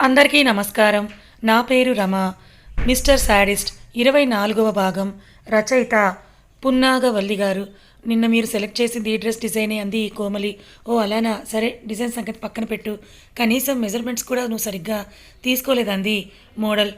అందరికీ నమస్కారం. నా పేరు రమ. మిస్టర్ శాడిస్ట్ ఇరవై నాలుగవ భాగం. రచయిత పున్నాగవల్లి గారు. నిన్న మీరు సెలెక్ట్ చేసింది ఈ డ్రెస్ డిజైనే అంది కోమలి. ఓ అలానా? సరే డిజైన్ సంగతి పక్కన పెట్టు. కనీసం మెజర్మెంట్స్ కూడా నువ్వు సరిగ్గా తీసుకోలేదంది మోడల్.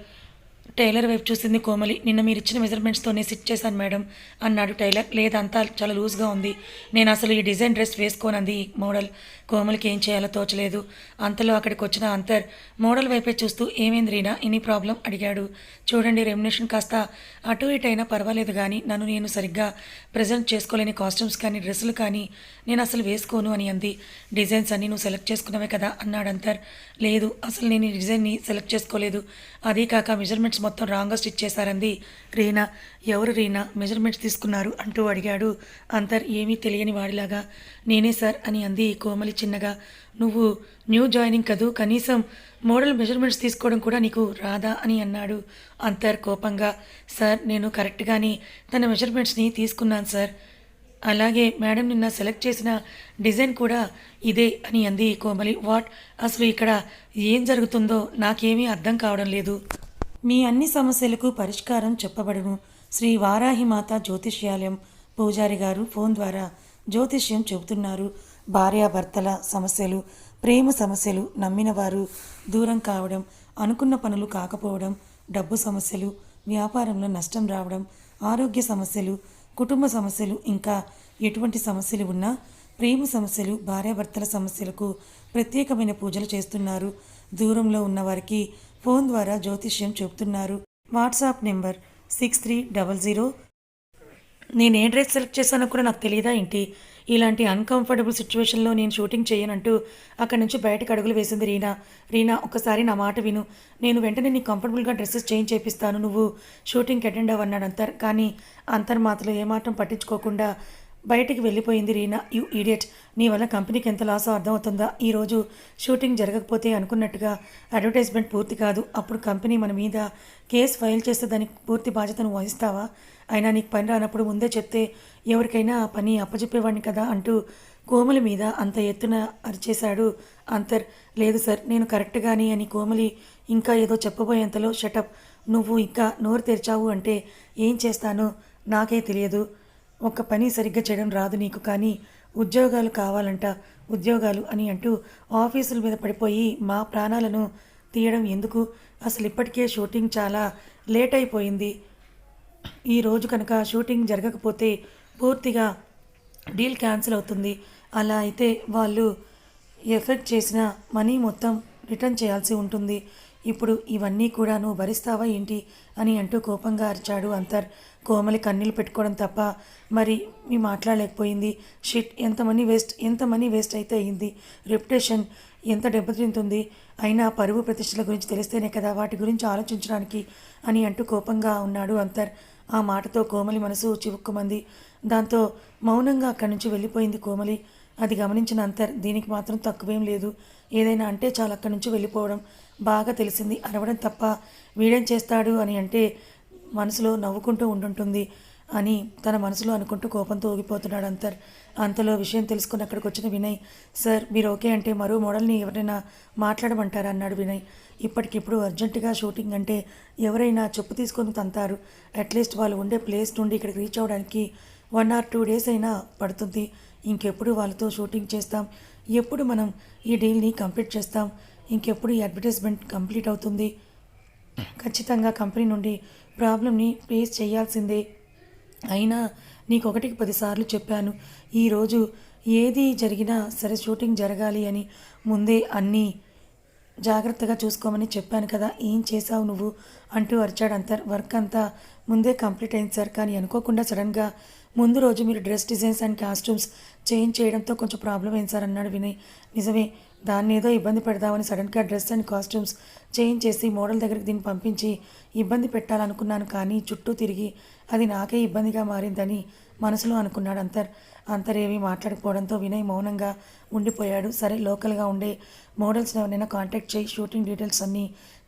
టైలర్ వైపు చూసింది కోమలి. నిన్న మీరు ఇచ్చిన మెజర్మెంట్స్తోనే సిట్ చేశాను మేడం అన్నాడు టైలర్. లేదంతా చాలా లూజ్గా ఉంది. నేను అసలు ఈ డిజైన్ డ్రెస్ వేసుకోనంది మోడల్ కోమలికి ఏం చేయాలో తోచలేదు. అంతలో అక్కడికి వచ్చిన అంతర్ మోడల్ వైపే చూస్తూ ఏమైంది రీనా? ఎనీ ప్రాబ్లం అడిగాడు. చూడండి రెమ్యునేషన్ కాస్త అటు ఇటు అయినా పర్వాలేదు కానీ నన్ను నేను సరిగ్గా ప్రజెంట్ చేసుకోలేని కాస్ట్యూమ్స్ కానీ డ్రెస్సులు కానీ నేను అసలు వేసుకోను అని అంది. డిజైన్స్ అన్నీ నువ్వు సెలెక్ట్ చేసుకున్నావే కదా? అన్నాడు అంతర్. లేదు అసలు నేను ఈ డిజైన్ని సెలెక్ట్ చేసుకోలేదు. అదీ కాక మెజర్మెంట్స్ మొత్తం రాంగ్గా స్టిచ్ చేశారంది. రీనా ఎవరు రీనా? మెజర్మెంట్స్ తీసుకున్నారు అంటూ అడిగాడు. అంతర్ ఏమీ తెలియని వాడిలాగా నేనే సార్ అని అంది కోమలి చిన్నగా. నువ్వు న్యూ జాయినింగ్ కదూ? కనీసం మోడల్ మెజర్మెంట్స్ తీసుకోవడం కూడా నీకు రాదా అని అన్నాడు అంతర్ కోపంగా. సార్ నేను కరెక్ట్గానే తన మెజర్మెంట్స్ని తీసుకున్నాను సార్. అలాగే మేడం నిన్న సెలెక్ట్ చేసిన డిజైన్ కూడా ఇదే అని అంది కోమలి. వాట్? అసలు ఇక్కడ ఏం జరుగుతుందో నాకేమీ అర్థం కావడం లేదు. మీ అన్ని సమస్యలకు పరిష్కారం చెప్పబడును. శ్రీ వారాహిమాత జ్యోతిష్యాలయం పూజారి గారు ఫోన్ ద్వారా జ్యోతిష్యం చెబుతున్నారు. భార్యాభర్తల సమస్యలు ప్రేమ సమస్యలు నమ్మినవారు దూరం కావడం అనుకున్న పనులు కాకపోవడం డబ్బు సమస్యలు వ్యాపారంలో నష్టం రావడం ఆరోగ్య సమస్యలు కుటుంబ సమస్యలు ఇంకా ఎటువంటి సమస్యలు ఉన్నా ప్రేమ సమస్యలు భార్యాభర్తల సమస్యలకు ప్రత్యేకమైన పూజలు చేస్తున్నారు. దూరంలో ఉన్నవారికి ఫోన్ ద్వారా జ్యోతిష్యం చెబుతున్నారు. WhatsApp number six three double zero. నేను ఏ డ్రెస్ సెలెక్ట్ చేశానో కూడా నాకు తెలియదా ఏంటి? ఇలాంటి అన్కంఫర్టబుల్ సిచ్యువేషన్లో నేను షూటింగ్ చేయనంటూ అక్కడి నుంచి బయటకు అడుగులు వేసింది రీనా. రీనా ఒకసారి నా మాట విను. నేను వెంటనే నీకు కంఫర్టబుల్గా డ్రెస్సెస్ చేంజ్ చేపిస్తాను. నువ్వు షూటింగ్కి అటెండ్ అవ్వన్నాడు అంతర్. కానీ అంతర్మాతలో ఏమాత్రం పట్టించుకోకుండా బయటికి వెళ్ళిపోయింది రీనా. యూ ఈడియట్ నీ వల్ల కంపెనీకి ఎంత లాసో అర్థమవుతుందా? ఈరోజు షూటింగ్ జరగకపోతే అనుకున్నట్టుగా అడ్వర్టైజ్మెంట్ పూర్తి కాదు. అప్పుడు కంపెనీ మన మీద కేసు ఫైల్ చేస్తే దానికి పూర్తి బాధ్యతను వహిస్తావా? అయినా నీకు పని రానప్పుడు ముందే చెప్తే ఎవరికైనా ఆ పని అప్పచెప్పేవాడిని కదా అంటూ కోమలి మీద అంత ఎత్తున అరిచేశాడు అంతర్. లేదు సార్ నేను కరెక్ట్గాని అని కోమలి ఇంకా ఏదో చెప్పబోయేంతలో షటప్ నువ్వు ఇంకా నోరు తెరిచావు అంటే ఏం చేస్తానో నాకే తెలియదు. ఒక పని సరిగ్గా చేయడం రాదు నీకు కానీ ఉద్యోగాలు కావాలంట ఉద్యోగాలు అని అంటూ ఆఫీసుల మీద పడిపోయి మా ప్రాణాలను తీయడం ఎందుకు? అసలు ఇప్పటికే షూటింగ్ చాలా లేట్ అయిపోయింది. ఈ రోజు కనుక షూటింగ్ జరగకపోతే పూర్తిగా డీల్ క్యాన్సిల్ అవుతుంది. అలా అయితే వాళ్ళు ఎఫెక్ట్ చేసిన మనీ మొత్తం రిటర్న్ చేయాల్సి ఉంటుంది. ఇప్పుడు ఇవన్నీ కూడా నువ్వు భరిస్తావా ఏంటి? అని అంటూ కోపంగా అరిచాడు అంతర్. కోమలి కన్నీళ్ళు పెట్టుకోవడం తప్ప మరి మీ మాట్లాడలేకపోయింది. షిట్ ఎంత మనీ వేస్ట్ ఎంత మనీ వేస్ట్ అయితే అయింది. రెప్యుటేషన్ ఎంత దెబ్బతింటుంది. అయినా పరువు ప్రతిష్టల గురించి తెలిస్తేనే కదా వాటి గురించి ఆలోచించడానికి అని అంటూ కోపంగా ఉన్నాడు అంతర్. ఆ మాటతో కోమలి మనసు చివుక్కుమంది. దాంతో మౌనంగా అక్కడి నుంచి వెళ్ళిపోయింది కోమలి. అది గమనించిన అంతర్ దీనికి మాత్రం తక్కువేం లేదు. ఏదైనా అంటే చాలా అక్కడి నుంచి వెళ్ళిపోవడం. బాగా తెలిసింది అరవడం తప్ప వీడేం చేస్తాడు అని అంటే మనసులో నవ్వుకుంటూ ఉండుంటుంది అని తన మనసులో అనుకుంటూ కోపంతో ఊగిపోతున్నాడు అంతర్. అంతలో విషయం తెలుసుకుని అక్కడికి వచ్చిన వినయ్ సార్ మీరు ఓకే అంటే మరో మోడల్ని ఎవరైనా మాట్లాడమంటారా? అన్నాడు వినయ్. ఇప్పటికిప్పుడు అర్జెంటుగా షూటింగ్ అంటే ఎవరైనా చెప్పు తీసుకొని తంతారు. అట్లీస్ట్ వాళ్ళు ఉండే ప్లేస్ నుండి ఇక్కడికి రీచ్ అవ్వడానికి వన్ ఆర్ టూ డేస్ అయినా పడుతుంది. ఇంకెప్పుడు వాళ్ళతో షూటింగ్ చేస్తాం? ఎప్పుడు మనం ఈ డీల్ని కంప్లీట్ చేస్తాం? ఇంకెప్పుడు ఈ అడ్వర్టైజ్మెంట్ కంప్లీట్ అవుతుంది? ఖచ్చితంగా కంపెనీ నుండి ప్రాబ్లమ్ని ఫేస్ చేయాల్సిందే. అయినా నీకు ఒకటికి పదిసార్లు చెప్పాను ఈరోజు ఏది జరిగినా సరే షూటింగ్ జరగాలి అని ముందే అన్నీ జాగ్రత్తగా చూసుకోమని చెప్పాను కదా ఏం చేశావు నువ్వు? అంటూ అరిచాడు అంతర్. వర్క్ అంతా ముందే కంప్లీట్ అయింది సార్ కానీ అనుకోకుండా సడన్గా ముందు రోజు మీరు dress designs and costumes change చేయడంతో కొంచెం ప్రాబ్లం అయింది సార్ అన్నాడు వినయ్. నిజమే దాన్ని ఏదో ఇబ్బంది పెడదామని సడన్గా డ్రెస్ అండ్ కాస్ట్యూమ్స్ చేంజ్ చేసి మోడల్ దగ్గరికి దీన్ని పంపించి ఇబ్బంది పెట్టాలనుకున్నాను కానీ చుట్టూ తిరిగి అది నాకే ఇబ్బందిగా మారిందని మనసులో అనుకున్నాడు అంతర్. అంతరేవి మాట్లాడకపోవడంతో వినయ్ మౌనంగా ఉండిపోయాడు. సరే లోకల్గా ఉండే మోడల్స్ ఎవరైనా కాంటాక్ట్ చేయి షూటింగ్ డీటెయిల్స్ అన్నీ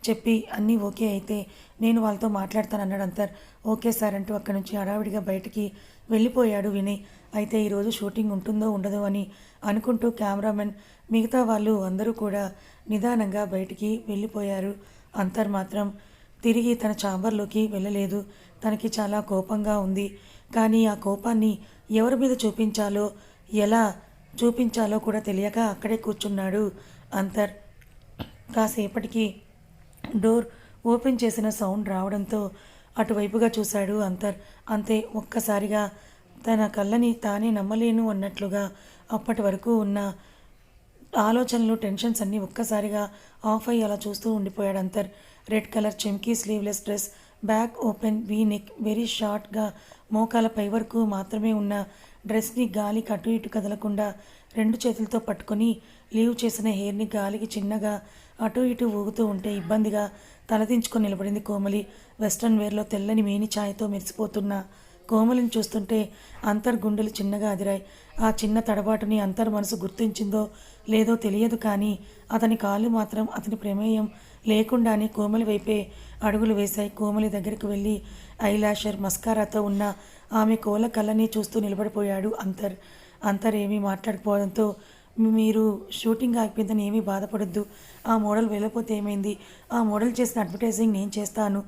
చెప్పి అన్నీ ఓకే అయితే నేను వాళ్ళతో మాట్లాడతాను అన్నాడు అంతర్. ఓకే సార్ అంటూ అక్కడి నుంచి హడావిడిగా బయటికి వెళ్ళిపోయాడు వినయ్. అయితే ఈరోజు షూటింగ్ ఉంటుందో ఉండదో అని అనుకుంటూ కెమెరామెన్ మిగతా వాళ్ళు అందరూ కూడా నిదానంగా బయటికి వెళ్ళిపోయారు. అంతర్ మాత్రం తిరిగి తన ఛాంబర్లోకి వెళ్ళలేదు. తనకి చాలా కోపంగా ఉంది. కానీ ఆ కోపాన్ని ఎవరి మీద చూపించాలో ఎలా చూపించాలో కూడా తెలియక అక్కడే కూర్చున్నాడు అంతర్. కాసేపటికి డోర్ ఓపెన్ చేసిన సౌండ్ రావడంతో అటువైపుగా చూశాడు అంతర్. అంతే ఒక్కసారిగా తన కళ్ళని తానే నమ్మలేను అన్నట్లుగా అప్పటి వరకు ఉన్న ఆలోచనలు టెన్షన్స్ అన్నీ ఒక్కసారిగా ఆఫ్ అయ్యి అలా చూస్తూ ఉండిపోయాడు అంతర్. Red colour చెమ్కీ sleeveless dress back open V neck very షార్ట్గా మోకాల పై వరకు మాత్రమే ఉన్న డ్రెస్ని గాలికి అటు ఇటు కదలకుండా రెండు చేతులతో పట్టుకొని లీవ్ చేసిన హెయిర్ని గాలికి చిన్నగా అటు ఇటు ఊగుతూ ఉంటే ఇబ్బందిగా తలదించుకొని నిలబడింది కోమలి. వెస్ట్రన్ వేర్లో తెల్లని మేని ఛాయతో మెరిసిపోతున్న కోమలిని చూస్తుంటే అంతర్ గుండెలు చిన్నగా అదిరాయి. ఆ చిన్న తడబాటుని అంతర్ మనసు గుర్తించిందో లేదో తెలియదు కానీ అతని కాళ్ళు మాత్రం అతని ప్రమేయం లేకుండానే కోమలి వైపే అడుగులు వేశాయి. కోమలి దగ్గరికి వెళ్ళి ఐలాషర్ మస్కారాతో ఉన్న ఆమె కోల కళ్ళని చూస్తూ నిలబడిపోయాడు అంతర్. అంతర్ ఏమీ మాట్లాడకపోవడంతో మీరు షూటింగ్ ఆగిపోయిందని ఏమీ బాధపడద్దు. ఆ మోడల్ వెళ్ళిపోతే ఏమైంది? ఆ మోడల్ చేసిన అడ్వర్టైజింగ్ నేను చేస్తాను.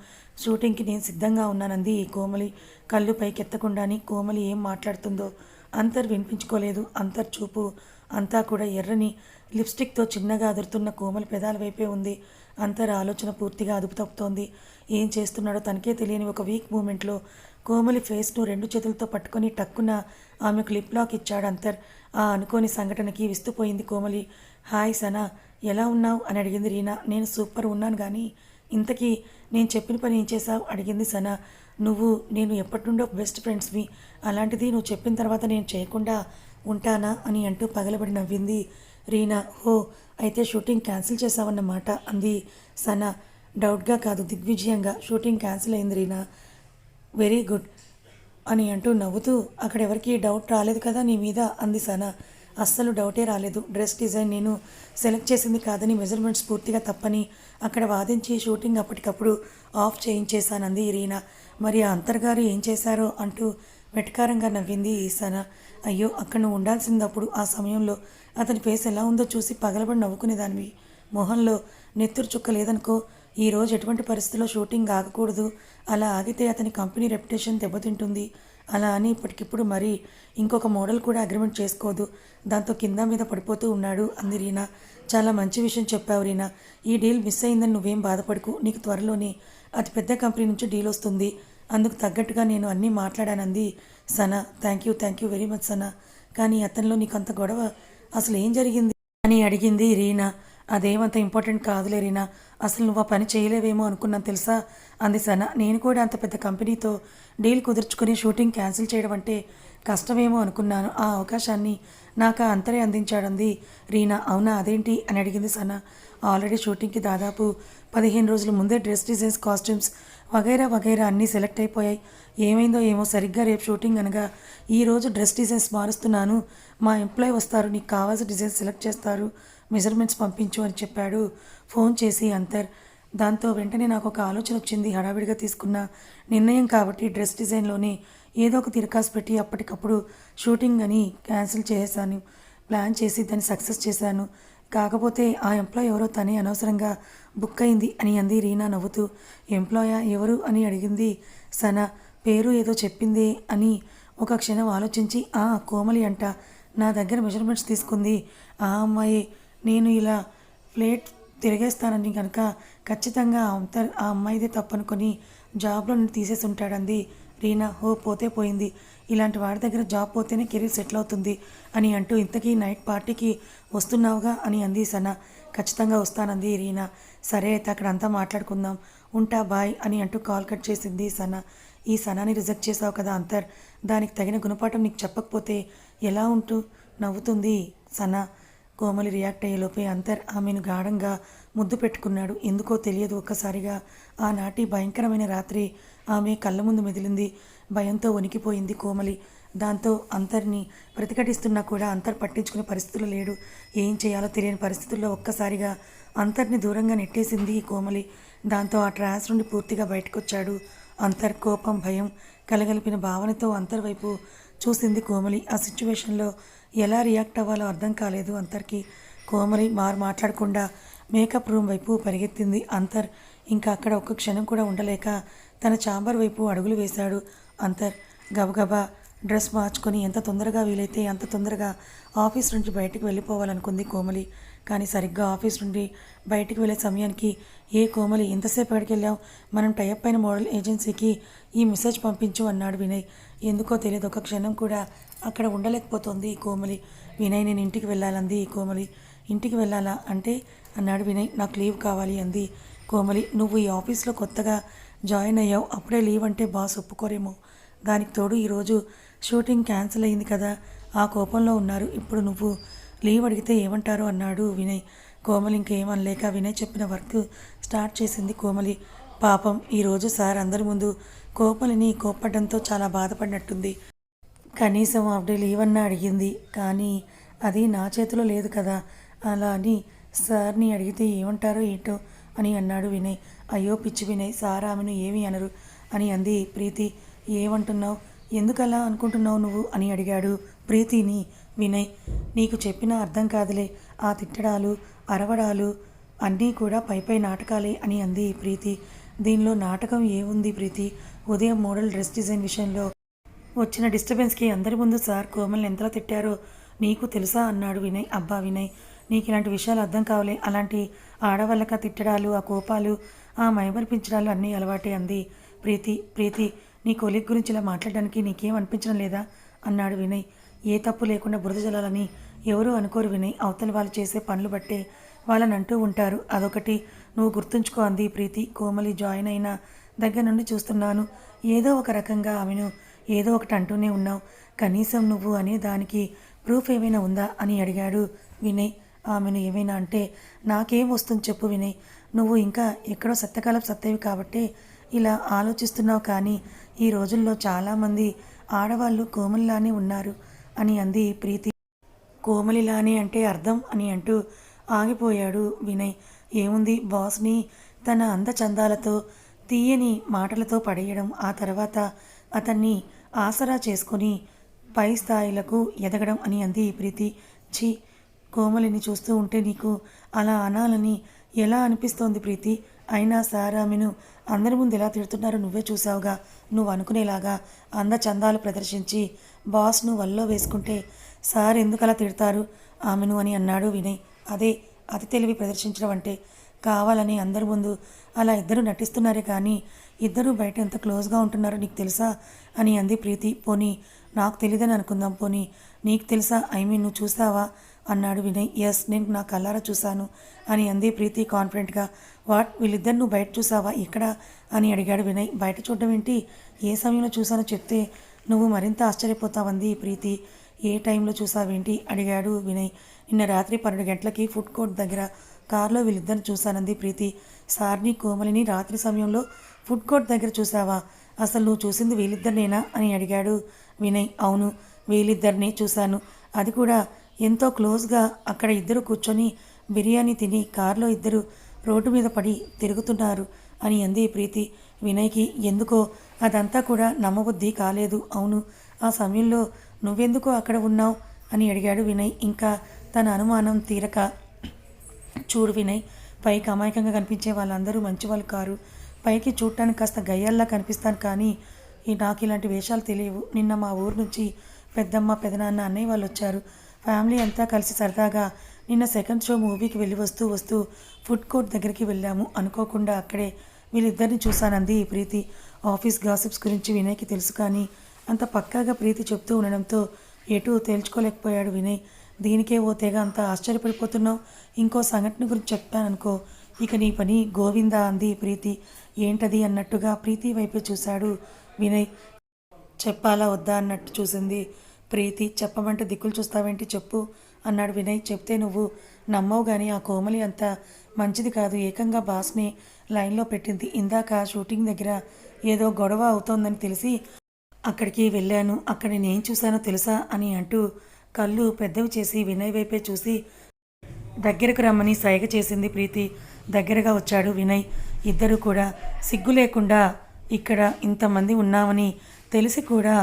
షూటింగ్కి నేను సిద్ధంగా ఉన్నానంది. ఈ కోమలి కళ్ళు పైకెత్తకుండాని కోమలి ఏం మాట్లాడుతుందో అంతర్ వినిపించుకోలేదు. అంతర్ చూపు అంతా కూడా ఎర్రని లిప్స్టిక్తో చిన్నగా అదురుతున్న కోమలి పెదాల వైపే ఉంది. అంతర్ ఆలోచన పూర్తిగా అదుపు తప్పుతోంది. ఏం చేస్తున్నాడో తనకే తెలియని ఒక వీక్ మూమెంట్లో కోమలి ఫేస్ను రెండు చేతులతో పట్టుకొని టక్కున ఆమెకు లిప్ లాక్ ఇచ్చాడు అంతర్. ఆ అనుకోని సంఘటనకి విస్తుపోయింది కోమలి. హాయ్ సనా ఎలా ఉన్నావు? అని అడిగింది రీనా. నేను సూపర్ ఉన్నాను కానీ ఇంతకీ నేను చెప్పిన పని ఏం చేశావు? అడిగింది సనా. నువ్వు నేను ఎప్పటి నుండో బెస్ట్ ఫ్రెండ్స్వి అలాంటిది నువ్వు చెప్పిన తర్వాత నేను చేయకుండా ఉంటానా అని అంటూ పగలబడి నవ్వింది రీనా. హో అయితే షూటింగ్ క్యాన్సిల్ చేసావన్నమాట అంది సనా. డౌట్గా కాదు దిగ్విజయంగా. షూటింగ్ క్యాన్సిల్ అయింది రీనా. వెరీ గుడ్ అని అంటూ నవ్వుతూ అక్కడ ఎవరికి డౌట్ రాలేదు కదా నీ మీద అంది సనా. అస్సలు డౌటే రాలేదు. డ్రెస్ డిజైన్ నేను సెలెక్ట్ చేసింది కాదని మెజర్మెంట్స్ పూర్తిగా తప్పని అక్కడ వాదించి షూటింగ్ అప్పటికప్పుడు ఆఫ్ చేయించేశానంది ఇరీనా మరి ఆ అంతర్గారు ఏం చేశారో అంటూ వెటకారంగా నవ్వింది ఈసానా. అయ్యో అక్కడ నువ్వు ఉండాల్సింది అప్పుడు ఆ సమయంలో అతని ఫేస్ ఎలా ఉందో చూసి పగలబడి నవ్వుకునేదానివి. మొహంలో నెత్తురు చుక్క లేదనుకో ఈ రోజు ఎటువంటి పరిస్థితుల్లో షూటింగ్ ఆగకూడదు? అలా ఆగితే అతని కంపెనీ రెప్యుటేషన్ దెబ్బతింటుంది. అలా అని ఇప్పటికిప్పుడు మరి ఇంకొక మోడల్ కూడా అగ్రిమెంట్ చేసుకోదు. దాంతో కింద మీద పడిపోతూ ఉన్నాడు అంది రీనా. చాలా మంచి విషయం చెప్పావు రీనా. ఈ డీల్ మిస్ అయిందని నువ్వేం బాధపడకు. నీకు త్వరలోనే అతి పెద్ద కంపెనీ నుంచి డీల్ వస్తుంది. అందుకు తగ్గట్టుగా నేను అన్నీ మాట్లాడానంది Sana. Thank you thank you very much Sana. కానీ అతనిలో నీకు అంత గొడవ అసలు ఏం జరిగింది? అని అడిగింది రీనా. అదేమంత ఇంపార్టెంట్ కాదులే రీనా. అసలు నువ్వు ఆ పని చేయలేవేమో అనుకున్నాను తెలుసా? అంది సన. నేను కూడా అంత పెద్ద కంపెనీతో డీల్ కుదుర్చుకుని షూటింగ్ క్యాన్సిల్ చేయడం అంటే కష్టమేమో అనుకున్నాను. ఆ అవకాశాన్ని నాకు ఆ అంతరే అందించాడంది రీనా. అవునా? అదేంటి? అని అడిగింది సన. ఆల్రెడీ షూటింగ్కి దాదాపు పదిహేను రోజుల ముందే డ్రెస్ డిజైన్స్ కాస్ట్యూమ్స్ వగైరా వగైరా అన్నీ సెలెక్ట్ అయిపోయాయి. ఏమైందో ఏమో సరిగ్గా రేపు షూటింగ్ అనగా ఈరోజు డ్రెస్ డిజైన్స్ మారుస్తున్నాను. మా ఎంప్లాయ్ వస్తారు నీకు కావాల్సిన డిజైన్స్ సెలెక్ట్ చేస్తారు మెజర్మెంట్స్ పంపించు అని చెప్పాడు. ఫోన్ చేసి అంతర్ దాంతో వెంటనే నాకు ఒక ఆలోచన వచ్చింది. హడావిడిగా తీసుకున్న నిర్ణయం కాబట్టి డ్రెస్ డిజైన్లోనే ఏదో ఒక తిరకాసు పెట్టి అప్పటికప్పుడు షూటింగ్ అని క్యాన్సిల్ చేశాను ప్లాన్ చేసి దాన్ని సక్సెస్ చేశాను. కాకపోతే ఆ ఎంప్లాయ్ ఎవరో తనే అనవసరంగా బుక్ అయింది అని అంది రీనా నవ్వుతూ. ఎంప్లాయా ఎవరు? అని అడిగింది సన. పేరు ఏదో చెప్పింది అని ఒక క్షణం ఆలోచించి ఆ కోమలి అంట. నా దగ్గర మెజర్మెంట్స్ తీసుకుంది. ఆ అమ్మాయి. నేను ఇలా ప్లేట్ తిరిగేస్తానని కనుక ఖచ్చితంగా ఆ ఆ అమ్మాయిదే తప్పనుకొని జాబ్లో నుండి తీసేసి ఉంటాడంది రీనా హో పోతే పోయింది. ఇలాంటి వాడి దగ్గర జాబ్ పోతేనే కెరీర్ సెటిల్ అవుతుంది అని అంటూ ఇంతకీ నైట్ పార్టీకి వస్తున్నావుగా అని అంది సన. ఖచ్చితంగా వస్తానంది రీనా. సరే అయితే అక్కడ అంతా మాట్లాడుకుందాం. ఉంటా బాయ్ అని అంటూ కాల్ కట్ చేసింది సన. ఈ సనాని రిజెక్ట్ చేసావు కదా అంతర్. దానికి తగిన గుణపాఠం నీకు చెప్పకపోతే ఎలా ఉంటూ? నవ్వుతుంది సన. కోమలి రియాక్ట్ అయ్యేలోపే అంతర్ ఆమెను గాఢంగా ముద్దు పెట్టుకున్నాడు. ఎందుకో తెలియదు ఒక్కసారిగా. ఆనాటి భయంకరమైన రాత్రి ఆమె కళ్ళ ముందు మెదిలింది. భయంతో వణికిపోయింది కోమలి. దాంతో అంతర్ని ప్రతిఘటిస్తున్నా కూడా అంతర్ పట్టించుకునే పరిస్థితులు లేడు. ఏం చేయాలో తెలియని పరిస్థితుల్లో ఒక్కసారిగా అంతర్ని దూరంగా నెట్టేసింది ఈ కోమలి. దాంతో ఆ ట్రాన్స్ నుండి పూర్తిగా బయటకొచ్చాడు. అంతర్ కోపం భయం కలగలిపిన భావనతో అంతర్వైపు చూసింది కోమలి. ఆ సిచ్యువేషన్లో ఎలా రియాక్ట్ అవ్వాలో అర్థం కాలేదు. అంతర్కి కోమలి మారు మాట్లాడకుండా మేకప్ రూమ్ వైపు పరిగెత్తింది అంతర్. ఇంకా అక్కడ ఒక్క క్షణం కూడా ఉండలేక తన చాంబర్ వైపు అడుగులు వేశాడు అంతర్. గబగబా డ్రెస్ మార్చుకొని ఎంత తొందరగా వీలైతే అంత తొందరగా ఆఫీస్ నుంచి బయటికి వెళ్ళిపోవాలనుకుంది కోమలి. కానీ సరిగ్గా ఆఫీస్ నుండి బయటికి వెళ్ళే సమయానికి ఏ కోమలి ఎంతసేపు ఎక్కడికి వెళ్ళావు? మనం టైప్ అయిన మోడల్ ఏజెన్సీకి ఈ మెసేజ్ పంపించు అన్నాడు వినయ్. ఎందుకో తెలియదు ఒక క్షణం కూడా అక్కడ ఉండలేకపోతుంది ఈ కోమలి. వినయ్ నేను ఇంటికి వెళ్ళాలంది ఈ కోమలి. ఇంటికి వెళ్ళాలా అంటే? అన్నాడు వినయ్. నాకు లీవ్ కావాలి అంది. కోమలి నువ్వు ఈ ఆఫీస్లో కొత్తగా జాయిన్ అయ్యావు. అప్పుడే లీవ్ అంటే బాస్ ఒప్పుకోరేమో. దానికి తోడు ఈరోజు షూటింగ్ క్యాన్సిల్ అయింది కదా. ఆ కోపంలో ఉన్నారు. ఇప్పుడు నువ్వు లీవ్ అడిగితే ఏమంటారు అన్నాడు వినయ్. కోమలి ఇంకేమనలేక వినయ్ చెప్పిన వర్క్ స్టార్ట్ చేసింది కోమలి. పాపం ఈరోజు సార్ అందరి ముందు కోమలిని కోప్పడంతో చాలా బాధపడినట్టుంది. కనీసం హాఫ్ డే లీవ్ అన్న అడిగింది. కానీ అది నా చేతిలో లేదు కదా. అలా అని సార్ని అడిగితే ఏమంటారో ఏంటో అని అన్నాడు వినయ్. అయ్యో పిచ్చి వినయ్ సార్ ఆమెను ఏమీ అనరు అని అంది ప్రీతి. ఏమంటున్నావు? ఎందుకలా అనుకుంటున్నావు నువ్వు? అని అడిగాడు ప్రీతిని వినయ్. నీకు చెప్పినా అర్థం కాదులే. ఆ తిట్టడాలు అరవడాలు అన్నీ కూడా పై పై నాటకాలే అని అంది ప్రీతి. దీనిలో నాటకం ఏముంది ప్రీతి? ఉదయం మోడల్ డ్రెస్ డిజైన్ విషయంలో వచ్చిన డిస్టర్బెన్స్కి అందరి ముందు సార్ కోమల్ని ఎంతలా తిట్టారో నీకు తెలుసా? అన్నాడు వినయ్. అబ్బా వినయ్ నీకు ఇలాంటి విషయాలు అర్థం కావలే. అలాంటి ఆడవాళ్ళక తిట్టడాలు ఆ కోపాలు ఆ మైమర్పించడాలు అన్నీ అలవాటే అంది ప్రీతి. ప్రీతి నీ కొలీగ్ గురించి ఇలా మాట్లాడడానికి నీకేం అనిపించడం లేదా? అన్నాడు వినయ్. ఏ తప్పు లేకుండా బురద జలాలని ఎవరూ అనుకోరు వినయ్. అవతల వాళ్ళు చేసే పనులు బట్టే వాళ్ళని అంటూ ఉంటారు. అదొకటి. నువ్వు గుర్తుంచుకో అంది ప్రీతి. కోమలి జాయిన్ అయిన దగ్గర నుండి చూస్తున్నాను. ఏదో ఒక రకంగా ఆమెను ఏదో ఒకటి అంటూనే ఉన్నావు. కనీసం నువ్వు అనే దానికి ప్రూఫ్ ఏమైనా ఉందా అని అడిగాడు వినయ్. ఆమెను ఏమైనా అంటే నాకేం వస్తుంది చెప్పు వినయ్. నువ్వు ఇంకా ఎక్కడో సత్యకాలం సత్తేవి కాబట్టి ఇలా ఆలోచిస్తున్నావు కానీ ఈ రోజుల్లో చాలామంది ఆడవాళ్ళు కోమలిలానే ఉన్నారు అని అంది ప్రీతి. కోమలిలానే అంటే అర్థం అని అంటూ ఆగిపోయాడు వినయ్. ఏముంది బాస్ని తన అందచందాలతో తీయని మాటలతో పడేయడం ఆ తర్వాత అతన్ని ఆసరా చేసుకొని పై స్థాయిలకు ఎదగడం అని అంది ప్రీతి. ఛీ కోమలిని చూస్తూ ఉంటే నీకు అలా అనాలని ఎలా అనిపిస్తోంది ప్రీతి? అయినా సార్ ఆమెను అందరి ముందు ఎలా తిడుతున్నారో నువ్వే చూసావుగా. నువ్వు అనుకునేలాగా అందచందాలు ప్రదర్శించి బాస్ను వల్లో వేసుకుంటే సార్ ఎందుకు అలా తిడతారు ఆమెను అని అన్నాడు వినయ్. అదే అతి తెలివి ప్రదర్శించడం అంటే కావాలని అందరి ముందు అలా ఇద్దరు నటిస్తున్నారే కానీ ఇద్దరు బయట ఎంత క్లోజ్గా ఉంటున్నారో నీకు తెలుసా? అని అంది ప్రీతి. పోనీ నాకు తెలియదని అనుకుందాం పోనీ. నీకు తెలుసా ఐ మీన్ నువ్వు చూసావా అన్నాడు వినయ్. ఎస్ నేను నా కల్లారా చూశాను అని అంది ప్రీతి కాన్ఫిడెంట్గా. వాట్ వీళ్ళిద్దరు నువ్వు బయట చూసావా ఇక్కడ అని అడిగాడు వినయ్. బయట చూడడం ఏంటి? ఏ సమయంలో చూశానో చెప్తే నువ్వు మరింత ఆశ్చర్యపోతావంది ప్రీతి. ఏ టైంలో చూసావేంటి అడిగాడు వినయ్. నిన్న రాత్రి పన్నెండు గంటలకి ఫుడ్ కోర్ట్ దగ్గర కారులో వీళ్ళిద్దరిని చూశానంది ప్రీతి. సార్ని కోమలిని రాత్రి సమయంలో ఫుడ్ కోర్ట్ దగ్గర చూసావా అసలు నువ్వు చూసింది వీళ్ళిద్దరినేనా? అని అడిగాడు వినయ్. అవును వీళ్ళిద్దరినే చూశాను. అది కూడా ఎంతో క్లోజ్గా అక్కడ ఇద్దరు కూర్చొని బిర్యానీ తిని కారులో ఇద్దరు రోడ్డు మీద పడి తిరుగుతున్నారు అని అంది ప్రీతి. వినయ్కి ఎందుకో అదంతా కూడా నమ్మబుద్ధి కాలేదు. అవును ఆ సమయంలో నువ్వెందుకు అక్కడ ఉన్నావు? అని అడిగాడు వినయ్. ఇంకా తన అనుమానం తీరక చూడు వినయ్ పైకి అమాయకంగా కనిపించే వాళ్ళందరూ మంచివాళ్ళు కారు. పైకి చూడటానికి కాస్త గయ్యాల్లా కనిపిస్తాను కానీ ఈ నాకు ఇలాంటి వేషాలు తెలియవు. నిన్న మా ఊరు నుంచి పెద్దమ్మ పెదనాన్న అన్నయ్య వాళ్ళు వచ్చారు ఫ్యామిలీ అంతా కలిసి సరదాగా నిన్న సెకండ్ షో మూవీకి వెళ్ళి వస్తూ వస్తూ ఫుడ్ కోర్ట్ దగ్గరికి వెళ్ళాము. అనుకోకుండా అక్కడే వీళ్ళిద్దరిని చూశానంది ఈ ప్రీతి. ఆఫీస్ గాసిప్స్ గురించి వినయ్కి తెలుసు కానీ అంత పక్కాగా ప్రీతి చెప్తూ ఉండడంతో ఎటూ తేల్చుకోలేకపోయాడు వినయ్. దీనికే ఓ తెగ అంత ఆశ్చర్యపడిపోతున్నావు. ఇంకో సంఘటన గురించి చెప్పాననుకో ఇక నీ పని గోవిందా అంది ప్రీతి. ఏంటది అన్నట్టుగా ప్రీతి వైపే చూశాడు వినయ్. చెప్పాలా వద్దా అన్నట్టు చూసింది. ప్రీతి చెప్పమంటే దిక్కులు చూస్తావేంటి చెప్పు? అన్నాడు వినయ్. చెప్తే నువ్వు నమ్మవు కానీ ఆ కోమలి అంత మంచిది కాదు. ఏకంగా బాస్ని లైన్లో పెట్టింది. ఇందాక షూటింగ్ దగ్గర ఏదో గొడవ అవుతోందని తెలిసి అక్కడికి వెళ్ళాను. అక్కడ నేనేం చూశానో తెలుసా అని అంటూ కళ్ళు పెద్దవి చేసి వినయ్ వైపే చూసి దగ్గరకు రమ్మని సైగ చేసింది ప్రీతి. దగ్గరగా వచ్చాడు వినయ్. ఇద్దరు కూడా సిగ్గు లేకుండా ఇక్కడ ఇంతమంది ఉన్నామని తెలిసి కూడా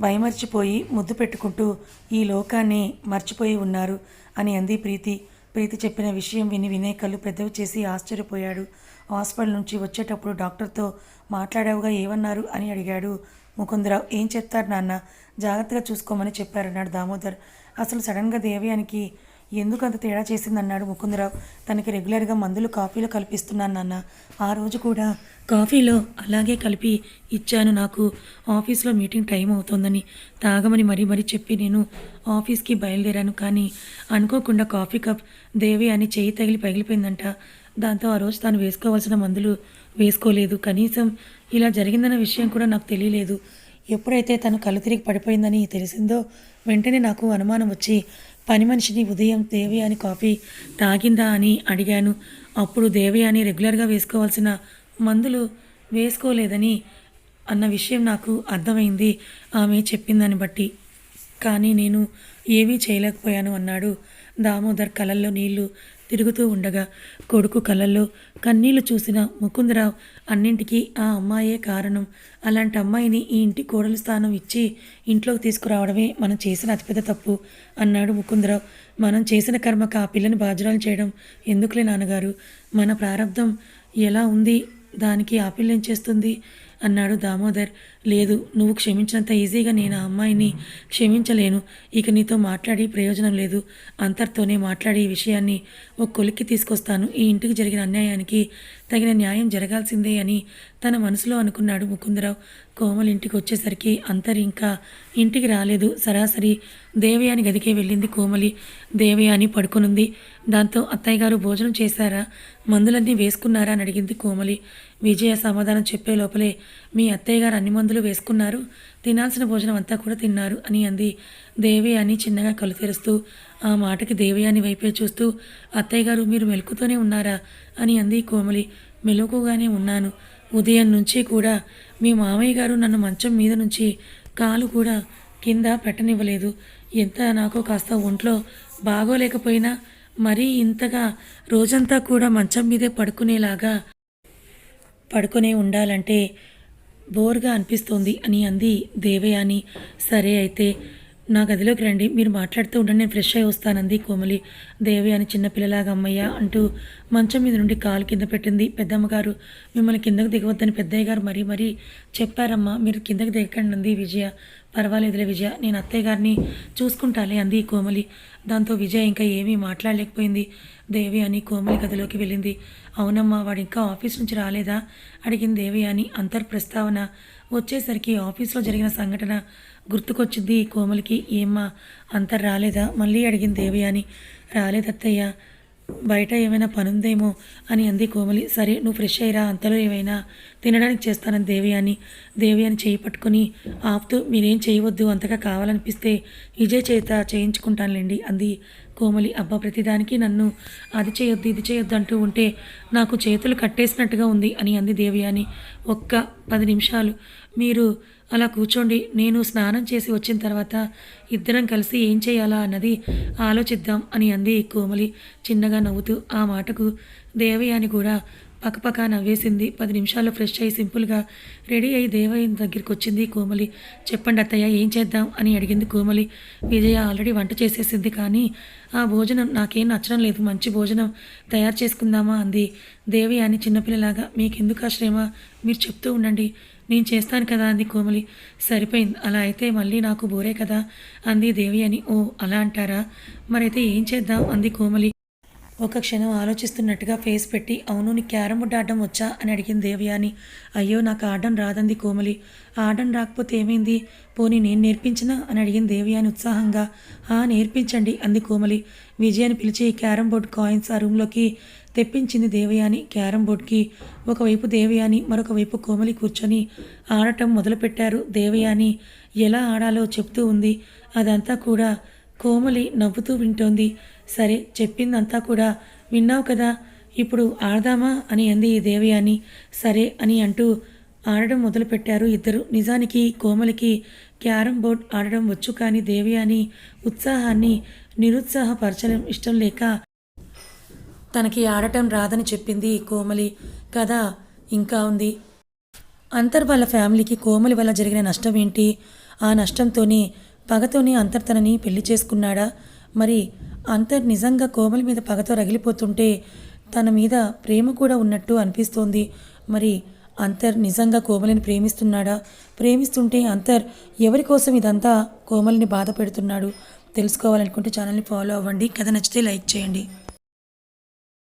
భయమర్చిపోయి ముద్దు పెట్టుకుంటూ ఈ లోకాన్ని మర్చిపోయి ఉన్నారు అని అంది ప్రీతి. ప్రీతి చెప్పిన విషయం విని వినయ్ కళ్ళు పెద్దవి చేసి ఆశ్చర్యపోయాడు. హాస్పిటల్ నుంచి వచ్చేటప్పుడు డాక్టర్తో మాట్లాడావుగా ఏమన్నారు అని అడిగాడు. ముకుందరావు ఏం చెప్తారు నాన్న? జాగ్రత్తగా చూసుకోమని చెప్పారన్నాడు దామోదర్. అసలు సడన్గా దేవయానికి ఎందుకు అంత తేడా చేసిందన్నాడు ముకుందరావు. తనకి రెగ్యులర్గా మందులు కాఫీలో కల్పిస్తున్నాను నాన్న. ఆ రోజు కూడా కాఫీలో అలాగే కలిపి ఇచ్చాను నాకు. ఆఫీస్లో మీటింగ్ టైం అవుతోందని తాగమని మరీ మరీ చెప్పి నేను ఆఫీస్కి బయలుదేరాను. కానీ అనుకోకుండా కాఫీ కప్ దేవి అని చేయి తగిలి పగిలిపోయిందంట. దాంతో ఆ రోజు తాను వేసుకోవాల్సిన మందులు వేసుకోలేదు. కనీసం ఇలా జరిగిందన్న విషయం కూడా నాకు తెలియలేదు. ఎప్పుడైతే తను కళ్ళు తిరిగి పడిపోయిందని తెలిసిందో వెంటనే నాకు అనుమానం వచ్చి పని మనిషిని ఉదయం దేవయాని కాఫీ తాగిందా అని అడిగాను. అప్పుడు దేవయాని రెగ్యులర్గా వేసుకోవాల్సిన మందులు వేసుకోలేదని అన్న విషయం నాకు అర్థమైంది. ఆమె చెప్పిందని బట్టి. కానీ నేను ఏమీ చేయలేకపోయాను అన్నాడు. దామోదర్ కలల్లో నీళ్ళు తిరుగుతూ ఉండగా కొడుకు కళ్ళల్లో కన్నీళ్ళు చూసిన ముకుందరావు అన్నింటికీ ఆ అమ్మాయే కారణం. అలాంటి అమ్మాయిని ఈ ఇంటి కోడలు స్థానం ఇచ్చి ఇంట్లోకి తీసుకురావడమే మనం చేసిన అతిపెద్ద తప్పు అన్నాడు ముకుందరావు. మనం చేసిన కర్మకు ఆ పిల్లని బాజురాలు చేయడం ఎందుకులే నాన్నగారు? మన ప్రారంధం ఎలా ఉంది? దానికి ఆ పిల్ల ఏం చేస్తుంది? అన్నాడు దామోదర్. లేదు నువ్వు క్షమించినంత ఈజీగా నేను ఆ అమ్మాయిని క్షమించలేను. ఇక నీతో మాట్లాడి ప్రయోజనం లేదు. అంతర్తోనే మాట్లాడి ఈ విషయాన్ని ఒక కొలిక్కి తీసుకొస్తాను. ఈ ఇంటికి జరిగిన అన్యాయానికి తగిన న్యాయం జరగాల్సిందే అని తన మనసులో అనుకున్నాడు ముకుందరావు. కోమల్ ఇంటికి వచ్చేసరికి అంతరి ఇంకా ఇంటికి రాలేదు. సరాసరి దేవయాని గదికే వెళ్ళింది కోమలి. దేవయాని పడుకునుంది. దాంతో అత్తయ్య గారు భోజనం చేశారా? మందులన్నీ వేసుకున్నారా? అని అడిగింది కోమలి. విజయ సమాధానం చెప్పే లోపలే మీ అత్తయ్య గారు అన్ని మందులు వేసుకున్నారు. తినాల్సిన భోజనం అంతా కూడా తిన్నారు అని అంది. దేవి అని చిన్నగా కలు తెరుస్తూ ఆ మాటకి దేవయాని వైపే చూస్తూ అత్తయ్య గారు మీరు మెలుకుతూనే ఉన్నారా అని అంది కోమలి. మెలకుగానే ఉన్నాను. ఉదయం నుంచి కూడా మీ మామయ్య గారు నన్ను మంచం మీద నుంచి కాలు కూడా కింద పెట్టనివ్వలేదు. ఎంత నాకు కాస్త ఒంట్లో బాగోలేకపోయినా మరీ ఇంతగా రోజంతా కూడా మంచం మీదే పడుకునేలాగా పడుకునే ఉండాలంటే బోర్గా అనిపిస్తోంది అని అంది దేవయాని. సరే అయితే నా గదిలోకి రండి మీరు మాట్లాడుతూ ఉండండి నేను ఫ్రెష్ అయి వస్తానంది కోమలి. దేవయాని చిన్నపిల్లలాగా అమ్మయ్య అంటూ మంచం మీద నుండి కాలు కింద పెట్టింది పెద్దమ్మగారు. మిమ్మల్ని కిందకు దిగవద్దని పెద్దయ్య గారు మరీ మరీ చెప్పారమ్మా. మీరు కిందకి దిగకండి అంది విజయ. పర్వాలేదులే విజయ నేను అత్తయ్య గారిని చూసుకుంటాలే అంది కోమలి. దాంతో విజయ ఇంకా ఏమీ మాట్లాడలేకపోయింది. దేవి అని కోమలి గదిలోకి వెళ్ళింది. అవునమ్మా వాడు ఇంకా ఆఫీస్ నుంచి రాలేదా? అడిగింది దేవి అని అంతర్ ప్రస్తావన వచ్చేసరికి ఆఫీస్లో జరిగిన సంఘటన గుర్తుకొచ్చింది కోమలికి. ఏమ్మా అంతర్ రాలేదా మళ్ళీ అడిగింది దేవి అని. రాలేదత్తయ్య బయట ఏమైనా పనుందేమో అని అంది కోమలి. సరే నువ్వు ఫ్రెష్ అయ్యిరా అంతలో ఏమైనా తినడానికి చేస్తానని దేవి అని దేవి అని చేయి పట్టుకొని ఆపుతూ మీరేం చేయవద్దు అంతగా కావాలనిపిస్తే విజయ్ చేత చేయించుకుంటానులేండి అంది కోమలి. అబ్బా ప్రతిదానికి నన్ను అది చేయొద్దు ఇది చేయొద్దు అంటూ ఉంటే నాకు చేతులు కట్టేసినట్టుగా ఉంది అని అంది దేవి అని ఒక్క పది నిమిషాలు మీరు అలా కూర్చోండి నేను స్నానం చేసి వచ్చిన తర్వాత ఇద్దరం కలిసి ఏం చేయాలా అన్నది ఆలోచిద్దాం అని అంది కోమలి చిన్నగా నవ్వుతూ ఆ మాటకు. దేవయాని కూడా పక్కపక్క నవ్వేసింది. పది నిమిషాల్లో ఫ్రెష్ అయ్యి సింపుల్గా రెడీ అయ్యి దేవయ్య దగ్గరికి వచ్చింది కోమలి. చెప్పండి అత్తయ్య ఏం చేద్దాం అని అడిగింది కోమలి. విజయ ఆల్రెడీ వంట చేసేసింది కానీ ఆ భోజనం నాకేం నచ్చడం లేదు. మంచి భోజనం తయారు చేసుకుందామా అంది దేవి అని చిన్నపిల్లలాగా. మీకెందుకు ఆ శ్రమ? మీరు చెప్తూ ఉండండి. నేను చేస్తాను కదా అంది కోమలి. సరిపోయింది. అలా అయితే మళ్ళీ నాకు బోరే కదా అంది దేవి అని. ఓ అలా అంటారా? మరైతే ఏం చేద్దాం? అంది కోమలి. ఒక క్షణం ఆలోచిస్తున్నట్టుగా ఫేస్ పెట్టి అవును నీ క్యారమ్ బోర్డ్ ఆడడం వచ్చా? అని అడిగింది దేవయాని అయ్యో నాకు ఆడడం రాదంది కోమలి. ఆడడం రాకపోతే ఏమైంది? పోనీ నేను నేర్పించినా? అని అడిగింది దేవయాని ఉత్సాహంగా. ఆ నేర్పించండి అంది కోమలి. విజయాన్ని పిలిచి క్యారమ్ బోర్డ్ కాయిన్స్ ఆ రూమ్లోకి తెప్పించింది దేవయాని క్యారం బోర్డ్కి. ఒకవైపు దేవయాని మరొక వైపు కోమలి కూర్చొని ఆడటం మొదలుపెట్టారు దేవయాని. ఎలా ఆడాలో చెప్తూ ఉంది. అదంతా కూడా కోమలి నవ్వుతూ వింటోంది. సరే చెప్పిందంతా కూడా విన్నావు కదా. ఇప్పుడు ఆడదామా అని అంది ఈ దేవయాని. సరే అని అంటూ ఆడడం మొదలుపెట్టారు ఇద్దరు. నిజానికి కోమలికి క్యారం బోర్డ్ ఆడడం వచ్చు కానీ దేవయాని ఉత్సాహాన్ని నిరుత్సాహపరచడం ఇష్టం లేక తనకి ఆడటం రాదని చెప్పింది కోమలి. కథ ఇంకా ఉంది. అంతర్ వాళ్ళ ఫ్యామిలీకి కోమలి వల్ల జరిగిన నష్టం ఏంటి? ఆ నష్టంతోనే పగతోనే అంతర్ తనని పెళ్ళి చేసుకున్నాడా? మరి అంతర్ నిజంగా కోమలి మీద పగతో రగిలిపోతుంటే తన మీద ప్రేమ కూడా ఉన్నట్టు అనిపిస్తోంది. మరి అంతర్ నిజంగా కోమలిని ప్రేమిస్తున్నాడా? ప్రేమిస్తుంటే అంతర్ ఎవరి కోసం ఇదంతా కోమలిని బాధ పెడుతున్నాడు? తెలుసుకోవాలనుకుంటే ఛానల్ని ఫాలో అవ్వండి. కథ నచ్చితే లైక్ చేయండి.